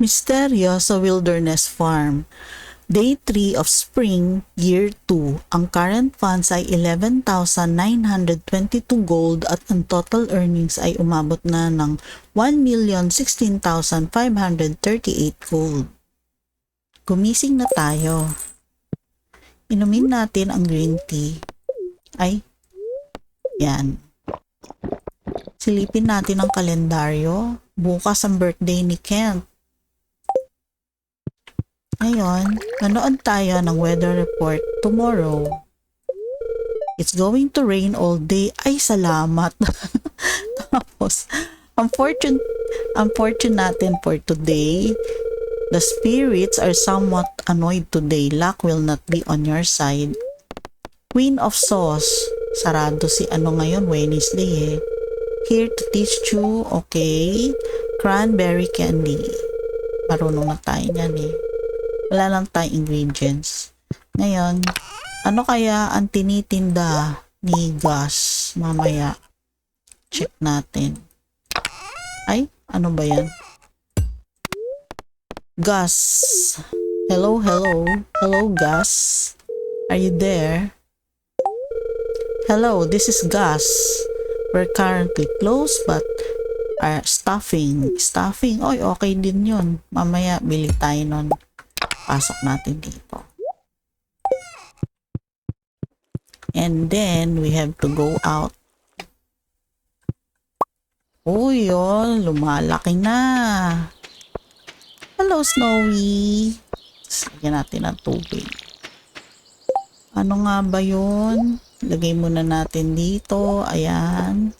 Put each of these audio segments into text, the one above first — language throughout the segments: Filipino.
Misteryo sa Wilderness Farm. Day 3 of Spring, Year 2. Ang current funds ay 11,922 gold at ang total earnings ay umabot na ng 1,016,538 gold. Gumising na tayo. Inumin natin ang green tea. Ay, yan. Silipin natin ang kalendaryo. Bukas ang birthday ni Kent. Ngayon, manood tayo ng weather report tomorrow. It's going to rain all day. Ay, salamat. Tapos, ang fortune, ang fortune natin for today, the spirits are somewhat annoyed today. Luck will not be on your side. Queen of Sauce. Sarado si ano ngayon, Wednesday eh. Here to teach you, okay. Cranberry candy. Marunong na tayo niyan eh. Wala lang tayong ingredients. Ngayon, ano kaya ang tinitinda ni Gus mamaya? Check natin. Ay, ano ba yan? Gus. Hello, hello. Hello, Gus. Are you there? Hello, this is Gus. We're currently closed but are staffing. Staffing, oy, okay din yun. Mamaya, bili tayo nun. Pasok natin dito. And then, we have to go out. Oh, yun. Lumalaki na. Hello, Snowy. Lagyan natin ng tubig. Ano nga ba yun? Lagay muna natin dito. Ayan.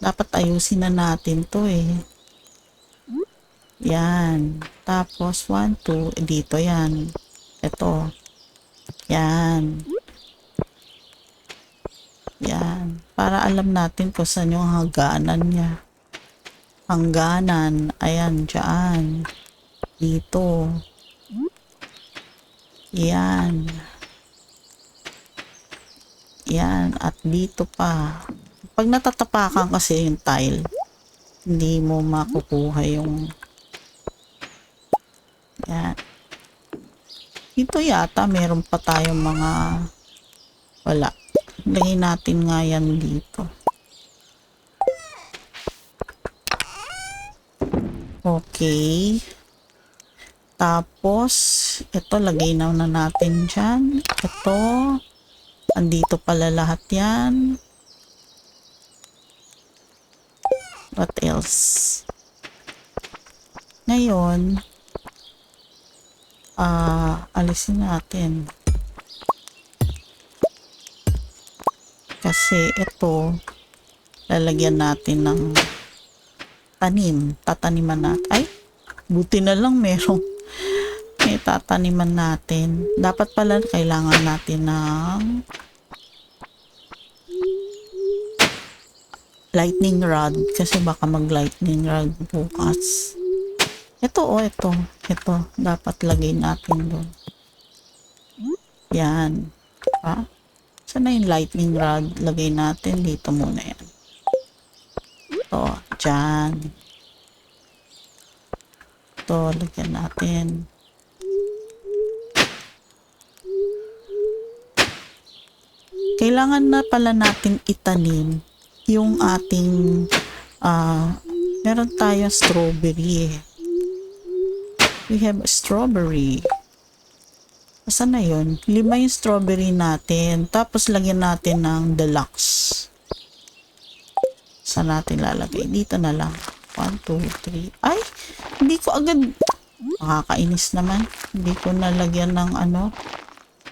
Dapat ayusin na natin to eh. Yan. Tapos, 1, 2. Eh, dito yan. Ito. Yan. Yan. Para alam natin kung saan yung hangganan niya. Hangganan. Ayan, dyan. Dito. Yan. Yan. At dito pa. Pag natatapakan kasi yung tile, hindi mo makukuha yung yan. Dito yata meron pa tayong mga wala. Lagay natin nga yan dito. Okay. Tapos, ito lagay na na natin dyan. Ito. Andito pala lahat yan. What else? Ngayon, ah, alisin natin. Kasi ito, lalagyan natin ng tanim. Tataniman natin. Ay, buti na lang merong may tataniman natin. Dapat pala kailangan natin ng lightning rod kasi baka mag lightning rod bukas. Ito oh, ito. Ito. Dapat lagay natin doon. Yan. Ha? Saan na yung lightning rod? Lagay natin dito muna yan. Ito. Dyan. Ito. Lagyan natin. Kailangan na pala natin itanim yung ating uh, meron tayo strawberry eh. We have strawberry. Saan na yun? Lima yung strawberry natin. Tapos lagyan natin ng deluxe. Saan natin lalagay? Dito na lang. 1, 2, 3. Ay! Hindi ko agad... Makakainis naman. Hindi ko nalagyan ng ano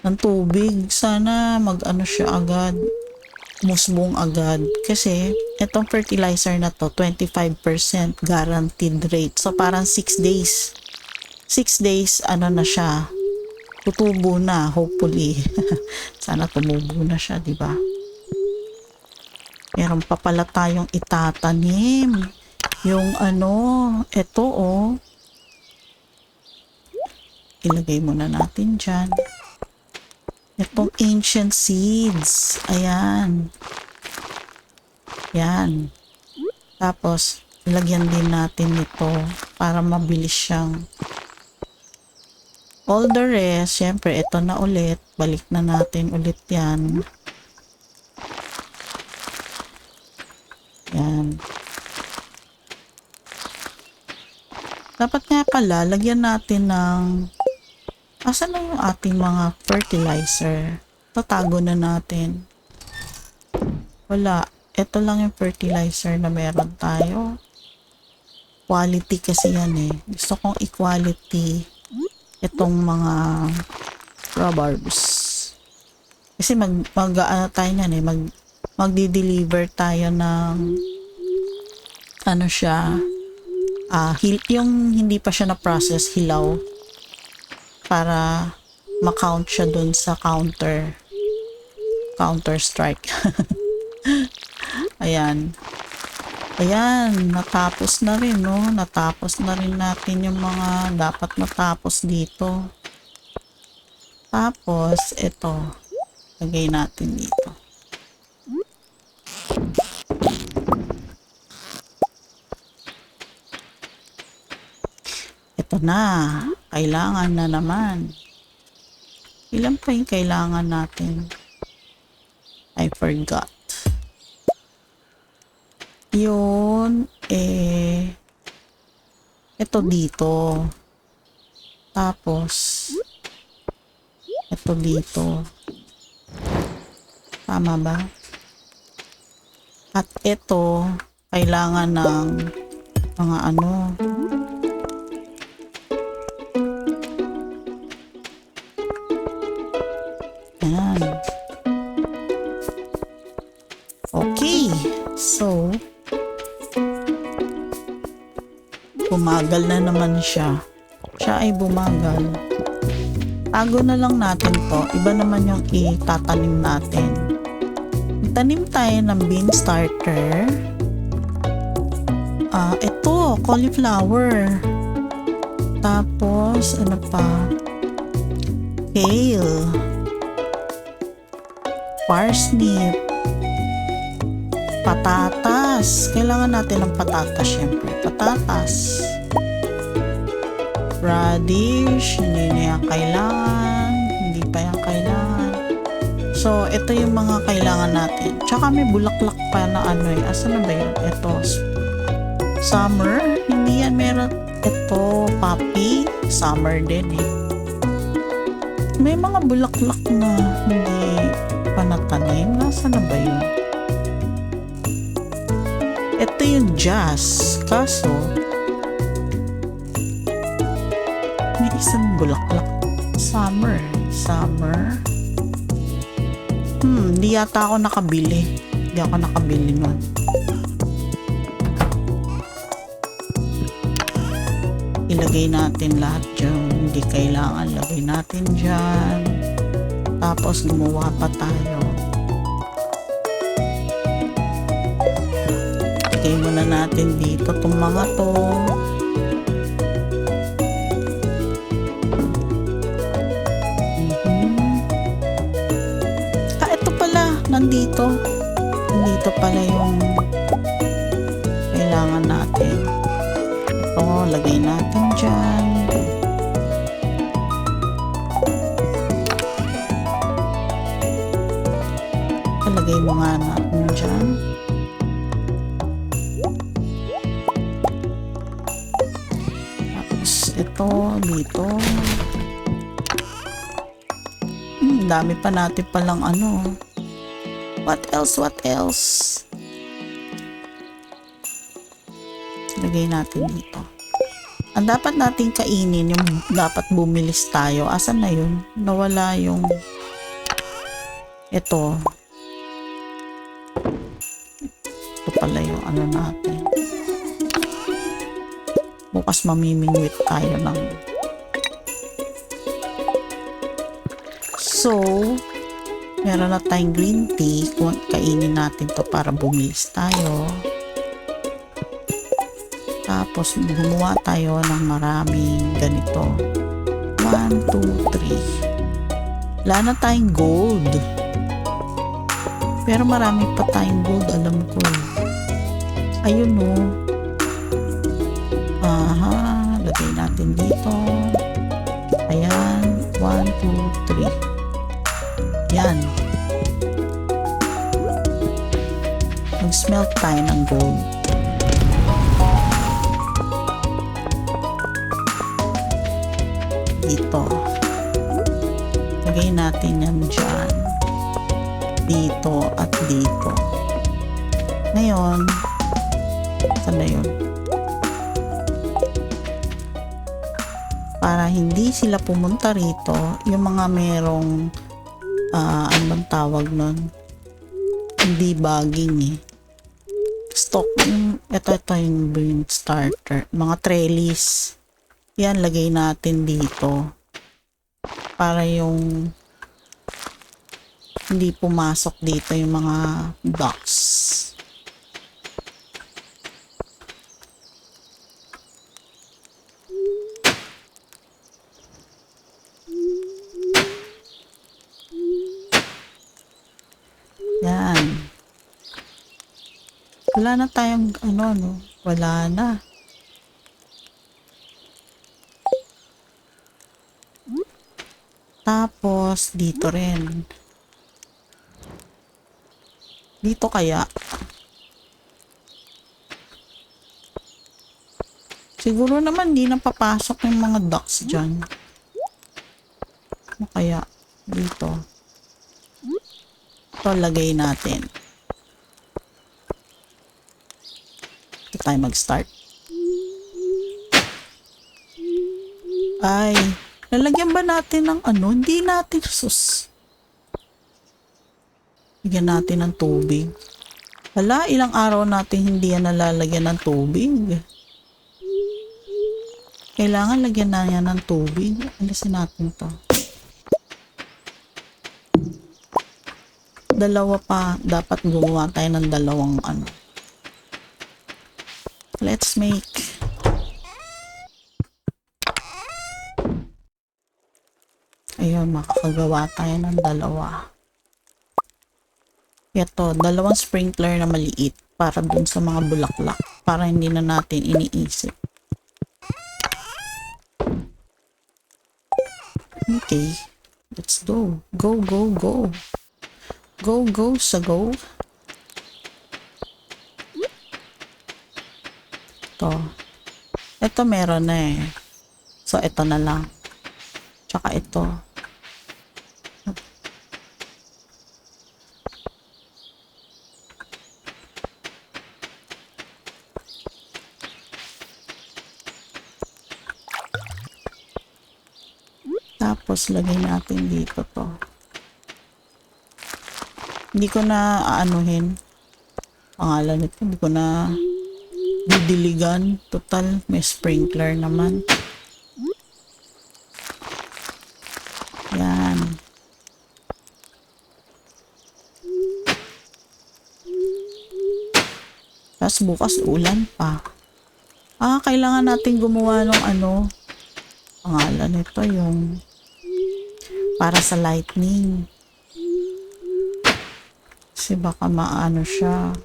ng tubig. Sana mag-ano siya agad. Musbong agad. Kasi itong fertilizer na to, 25% guaranteed rate. So parang 6 days 6 days, ano na siya, tutubo na, hopefully. Sana tumubo na siya, di ba? Meron pa pala tayong itatanim. Yung ano, ito oh. Ilagay muna natin dyan. Itong ancient seeds. Ayan. Yan. Tapos, lagyan din natin ito para mabilis siyang all the rest, syempre ito na ulit, balik na natin ulit yan. Yan. Dapat nga pala, lagyan natin ng asan na yung ating mga fertilizer? Tatago na natin. Wala. Ito lang yung fertilizer na meron tayo. Quality kasi yan eh. Gusto kong equality itong mga rhubards. Kasi mag, mag ano tayo niyan eh, mag, magdi-deliver tayo ng ano siya, ah hil, yung hindi pa siya na-process, hilaw, para ma-count siya dun sa counter, counter strike. Ayan. Ayan, natapos na rin, no? Natapos na rin natin yung mga dapat matapos dito. Tapos, ito. Lagay natin dito. Ito na. Kailangan na naman. Ilan pa yung kailangan natin? I forgot. Yun, eh, ito dito. Tapos, ito dito. Tama ba? At ito, kailangan ng mga ano. Okay. So, bumagal na naman siya. Siya ay bumagal. Tago na lang natin to. Iba naman yung itatanim natin. Tanim tayo ng bean starter. Ah, ito, cauliflower. Tapos, ano pa? Kale. Parsnip. Patatas. Kailangan natin ng patatas, syempre. Patatas. Radish. Hindi na yan kailangan. Hindi pa yan kailangan. So, ito yung mga kailangan natin. Tsaka may bulaklak pa na ano eh. Asan na ba yun? Ito. Summer. Hindi yan meron. Ito, poppy. Summer din eh. May mga bulaklak na hindi pa natanim. Nasaan na ba yun? Yung jazz. Kaso, may isang bulaklak. Summer. Summer. Hmm, hindi yata ako nakabili. Hindi ako nakabili nun. Ilagay natin lahat dyan. Hindi kailangan lagay natin dyan. Tapos gumawa pa tayo. Ilagay muna natin dito itong mga to. Ito pala. Nandito. Nandito pala yung kailangan natin. Ito, lagay natin dyan. Lagay mo nga natin dyan. Ito, dito. Hmm, dami pa natin palang ano. What else, what else? Lagay natin dito. Ang dapat natin kainin, yung dapat bumilis tayo. Asan na yun? Nawala yung ito. Ito pala yung ano natin. Bukas mamimingwit tayo ng So, meron na tayong green tea. Kainin natin to para bumilis tayo. Tapos, gumawa tayo ng maraming ganito. 1, 2, 3. Wala na tayong gold. Pero marami pa tayong gold, alam ko. eh. Ayun o. Lagay natin dito. Ayan. One, two, three. Yan. Mag-smelt tayo ng gold. Dito. Lagay natin yan dyan. Dito at dito. Ngayon, saan na yun? Para hindi sila pumunta rito, yung mga merong ah ano bang tawag nun? Hindi bugging eh. Stock, yung, ito, ito yung brain starter. Mga trellis. Yan, lagay natin dito. Para yung hindi pumasok dito yung mga ducks. Yan. Wala na tayong ano, no? Wala na. Tapos, dito rin. Dito kaya. Siguro naman di na papasok yung mga ducks dyan. Ano kaya? Dito. Ito lagay natin. Tayo mag-start. Ay, lalagyan ba natin ng ano? Hindi natin sus. Bigyan natin ng tubig. Wala, ilang araw natin hindi yan nalalagyan ng tubig. Kailangan lagyan na yan ng tubig. Alisin natin to. Dalawa pa. Dapat gumawa tayo ng dalawang ano. Let's make Ayun, makakagawa tayo ng dalawa. Ito, dalawang sprinkler na maliit para dun sa mga bulaklak para hindi na natin iniisip. Okay, let's go. Go, go, go. Go, go, sa go. Ito. Ito meron na eh. So, ito na lang. Tsaka ito. Tapos, lagay natin dito to. Hindi ko na aanuhin. Pangalan nito, hindi ko na didiligan. Total, may sprinkler naman. Yan. Tapos bukas ulan pa. Ah, kailangan natin gumawa ng ano. Pangalan nito yung para sa lightning. Kasi baka maano siya.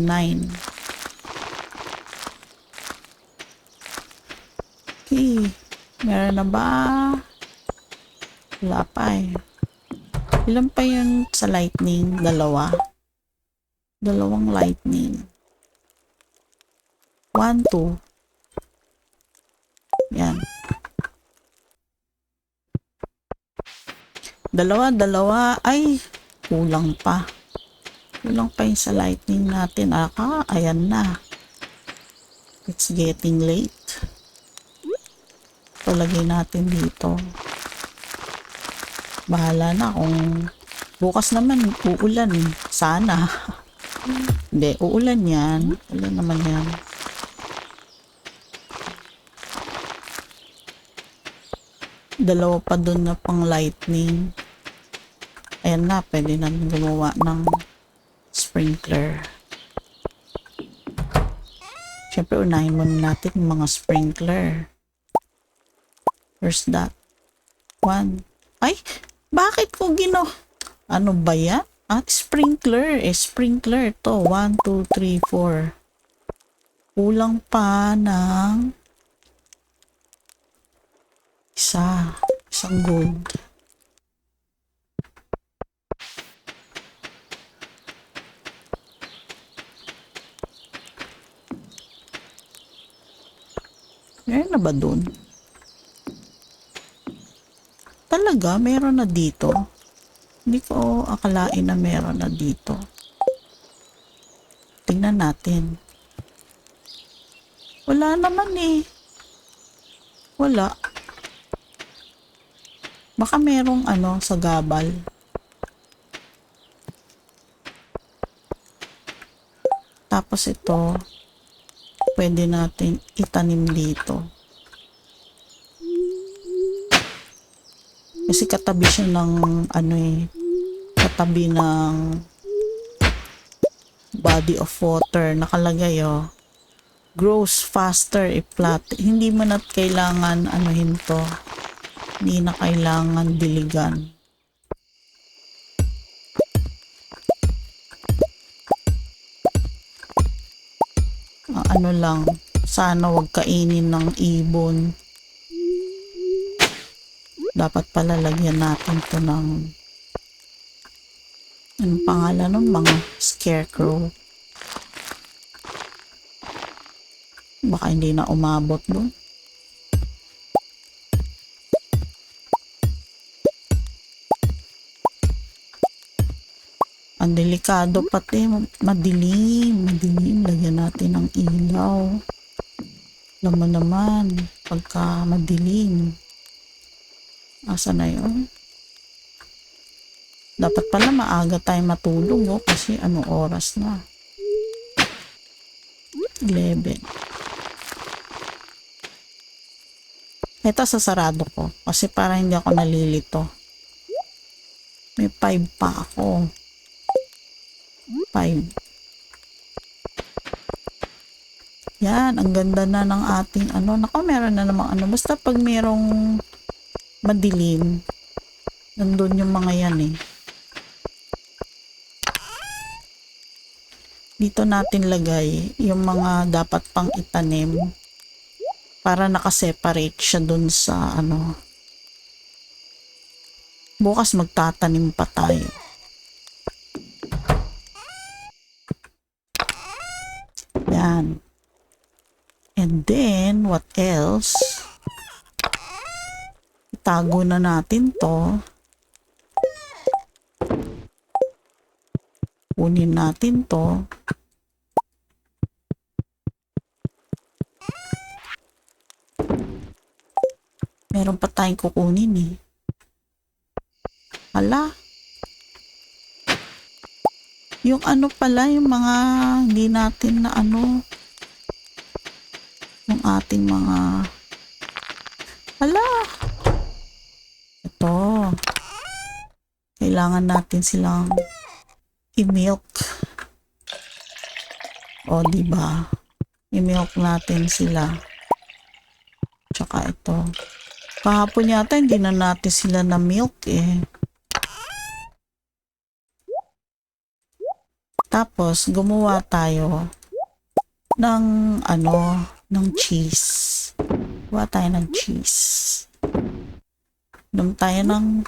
To, nine. Okay. Meron na ba? Wala pa eh. Ilan pa yun sa lightning? Dalawa. Dalawang lightning. One, two. Yan. Dalawa, dalawa. Ay, kulang pa. Kulang pa yung sa lightning natin. Aka, ayan na. It's getting late. Ito, lagay natin dito. Bahala na kung bukas naman uulan. Sana. Hindi, uulan yan. Ulan naman yan. Dalawa pa dun na pang lightning. Ayan na, pwede na gumawa ng sprinkler. Siyempre, unahin muna natin yung mga sprinkler. Where's that? One. Ay! Bakit ko gino? Ano ba yan? At sprinkler. Eh, sprinkler to. 1, 2, 3, 4. Kulang pa ng isa. Isang gold. Meron na ba dun? Talaga, meron na dito. Hindi ko akalain na meron na dito. Tingnan natin. Wala naman eh. Wala. Baka merong ano sa gabal. Tapos ito, pwede natin itanim dito. Kasi katabi siya ng ano eh, katabi ng body of water. Nakalagay oh, grows faster if flat. Hindi mo na kailangan anuhin to. Hindi na kailangan diligan. Ano lang, sana wag kainin ng ibon. Dapat pala lagyan natin to ng anong pangalan ng mga scarecrow. Baka hindi na umabot doon. Delikado pati, madilim, madilim. Lagyan natin ng ilaw. Alam mo naman, pagka madilim, asa na yun? Dapat pala maaga tayo matulog, oh, kasi anong oras na? 11. Ito sasarado ko, kasi para hindi ako nalilito. May 5 pa ako. 5. Yan, ang ganda na ng ating ano. Nako, meron na namang ano. Basta pag merong madilim, nandun yung mga yan eh. Dito natin lagay yung mga dapat pang itanim para nakaseparate siya dun sa ano. Bukas magtatanim pa tayo. Yan. And then, what else? Itago na natin to. Kunin natin to. Meron pa tayong kukunin eh. Hala. Yung ano pala, yung mga hindi natin na ano, ating mga, hala. Ito. Kailangan natin silang i-milk. O, di ba? I-milk natin sila. Tsaka ito. Kahapon yata hindi na natin sila na milk eh. Tapos, gumawa tayo ng ano, ng cheese. Gumawa tayo ng cheese. Inom tayo ng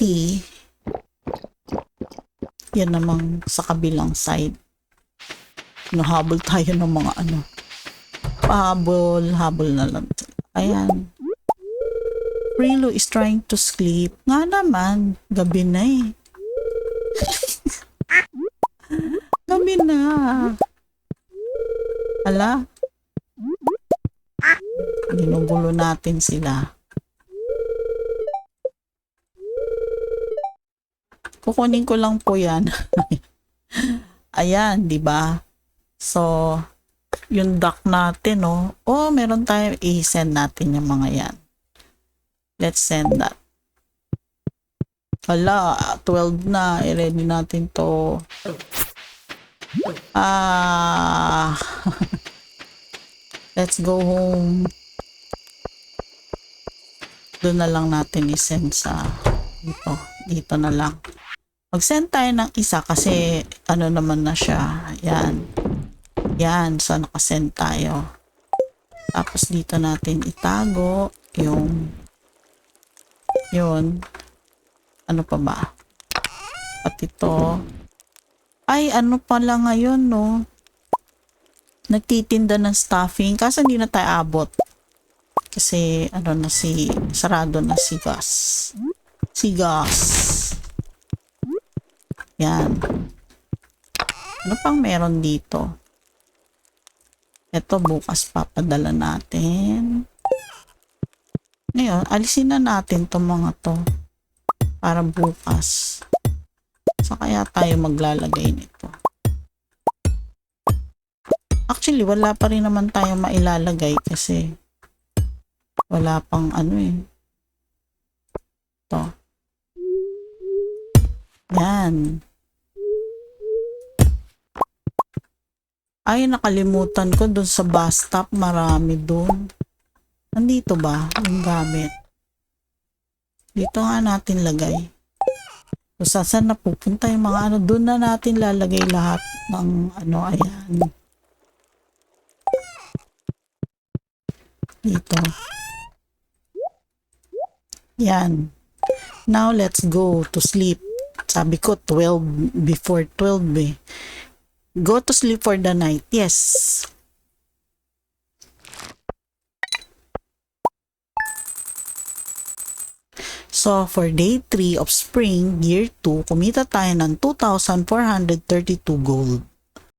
tea. Yan namang sa kabilang side. Nahabol tayo ng mga ano. Pahabol, habol na lang. Ayan. Rilo is trying to sleep. Nga naman, gabi na eh. gabi na. Ala. Ginugulo natin sila. Kukunin ko lang po yan. Ayan, di ba? So, yung duck natin, oh. Oh, meron tayo. I-send natin yung mga yan. Let's send that. Hala, 12 na. I-ready natin to. Ah. Let's go home. Doon na lang natin i-send sa Dito, dito na lang. Mag-send tayo ng isa kasi ano naman na siya. Yan. Yan, so nakasend tayo. Tapos dito natin itago yung yun. Ano pa ba? At ito. Ay, ano pala ngayon, no? Nagtitinda ng stuffing. Kaso hindi na tayo abot. Kasi, ano na si, sarado na si Gus. Si Gus. Yan. Ano pang meron dito? Ito, bukas papadala natin. Ngayon, alisin na natin tong mga to. Para bukas. Sa kaya tayo maglalagay nito. Actually, wala pa rin naman tayo mailalagay kasi wala pang ano eh. Ito. Yan. Ay, nakalimutan ko doon sa bus stop. Marami doon. Nandito ba yung gamit? Dito nga natin lagay. So, sa- saan na pupunta yung mga ano? Doon na natin lalagay lahat ng ano, ayan. Dito. Yan. Now, let's go to sleep. Sabi ko, 12, before 12 eh. Go to sleep for the night. Yes. So, for day 3 of spring, year 2, kumita tayo ng 2,432 gold.